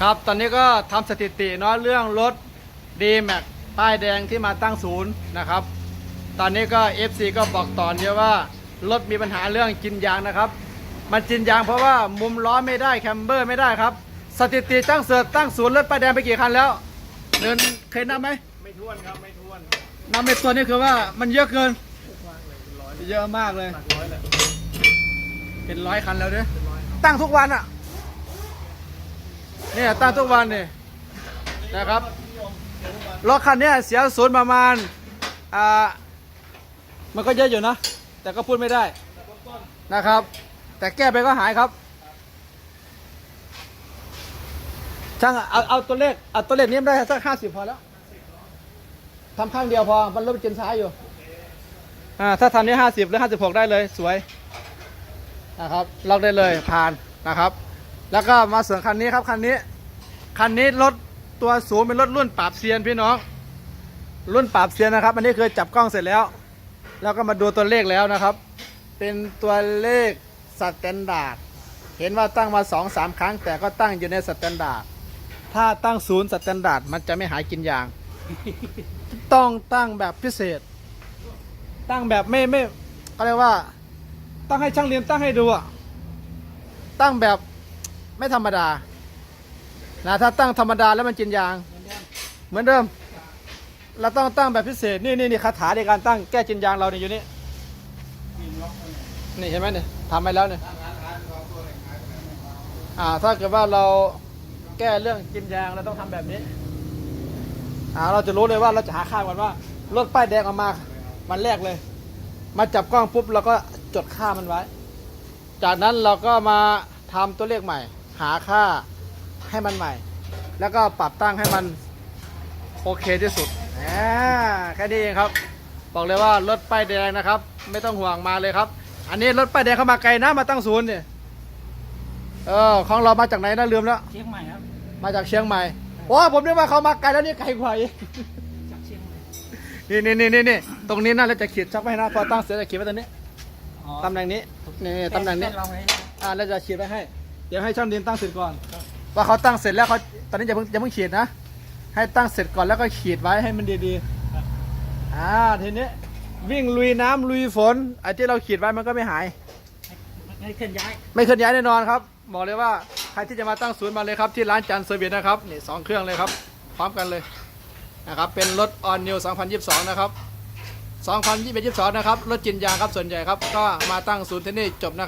ครับ ตอนนี้ก็ทำสถิติเนาะเรื่องรถ d m a x ป้ายแดงที่มาตั้งศูนย์นะครับ ตอนนี้ก็ FC ก็บอกต่อเนี่ยว่ารถมีปัญหาเรื่องกินยางนะครับ มันกินยางเพราะว่ามุมล้อไม่ได้แคมเบอร์ไม่ได้ครับ สถิติตั้งเสิร์ตตั้งศูนย์รถป้ายแดงไปกี่คันแล้วเดินเคยนับไหมไม่ท้วนครับไม่ท้วนนับไม่ตัวนี่คือว่ามันเยอะเกินเยอะมากเลยหลักร้อยแหละเป็นร้อยคันแล้วเนี่ยตั้งทุกวันอะ เนี่ยตั้งทุกวันเนี่ยนะครับรถคันนี้เสียศูนย์ประมาณอ่ามันก็เยอะอยู่นะ แต่ก็พูดไม่ได้นะครับ แต่แก้ไปก็หายครับช่างเอาเอาตัวเลขเอาตัวเลขนี้ไม่ได้สักห้าสิบพอแล้วทำข้างเดียวพอมันรถเป็นเจนซ้ายอยู่อ่าถ้าทำนี้ห้าสิบหรือห้าสิบหกได้เลยสวยนะครับล็อกได้เลยผ่านนะครับ แล้วก็มาส่วนคันนี้ครับคันนี้ คันนี้รถตัวสูงเป็นรถรุ่นปราบเซียนพี่น้อง รุ่นปราบเซียนนะครับ อันนี้เคยจับกล้องเสร็จแล้ว แล้วก็มาดูตัวเลขแล้วนะครับ เป็นตัวเลขสแตนดาร์ดเห็นว่าตั้งมา2อสามครั้ง แต่ก็ตั้งอยู่ในสแตนดาร์ดถ้าตั้งศูนย์สแตนดาร์ดมันจะไม่หายกินยาง ต้องตั้งแบบพิเศษ ตั้งแบบไม่ไม่เขาเรียกว่า ตั้งให้ช่างเรียนตั้งให้ดูอะตั้งแบบ ไม่ธรรมดานะถ้าตั้งธรรมดาแล้วมันจินยาง เหมือนเดิม เราต้องตั้งแบบพิเศษ นี่นี่นี่คาถาในการตั้งแก้จินยางเราเนี่ยอยู่นี่นี่เห็นไหมเนี่ยทำไปแล้วเนี่ยอ่าถ้าเกิดว่าเราแก้เรื่องจินยางเราต้องทำแบบนี้อ่าเราจะรู้เลยว่าเราจะหาค่าก่อนว่ารถป้ายแดงออกมาวันแรกเลย มาจับกล้องปุ๊บเราก็จดค่ามันไว้ จากนั้นเราก็มาทำตัวเลขใหม่ หาค่าให้มันใหม่ แล้วก็ปรับตั้งให้มันโอเคที่สุดอ่าแค่นี้เองครับ บอกเลยว่ารถป้ายแดงนะครับ ไม่ต้องห่วงมาเลยครับ อันนี้รถป้ายแดงเข้ามาไกลนะมาตั้งศูนย์เนี่ยเออของเรามาจากไหนนะลืมแล้วเชียงใหม่ครับ มาจากเชียงใหม่โอ้ผมนึกว่าเขามาไกลแล้วนี่ไกลกว่าอีกจากเชียงใหม่นี่นี่นี่นี่นี่ตรงนี้น่าจะขีดชักไว้นะพอตั้งเสร็จจะขีดไว้ตรงนี้อ๋อตำแหน่งนี้นี่ตำแหน่งนี้เราไว้อ่าแล้วจะขีดไว้ให้ เดี๋ยวให้ช่างดินตั้งเสร็จก่อนว่าเขาตั้งเสร็จแล้วเขาตอนนี้อย่าเพิ่งอย่าเพิ่งขีดนะ ให้ตั้งเสร็จก่อนแล้วก็ขีดไว้ให้มันดีๆอ่าทีนี้วิ่งลุยน้ำลุยฝนไอ้ที่เราขีดไว้มันก็ไม่หายให้เคลื่อนย้าย ไม่เคลื่อนย้ายแน่นอนครับบอกเลยว่าใครที่จะมาตั้งศูนย์มาเลยครับที่ร้านจันทร์เซอร์วิสนะครับนี่สองเครื่องเลยครับ พร้อมกันเลยนะครับเป็นรถออนนิว2022 นะครับ 2021 22 นะครับรถจินยางครับส่วนใหญ่ครับ ก็มาตั้งศูนย์ที่นี่จบนะครับ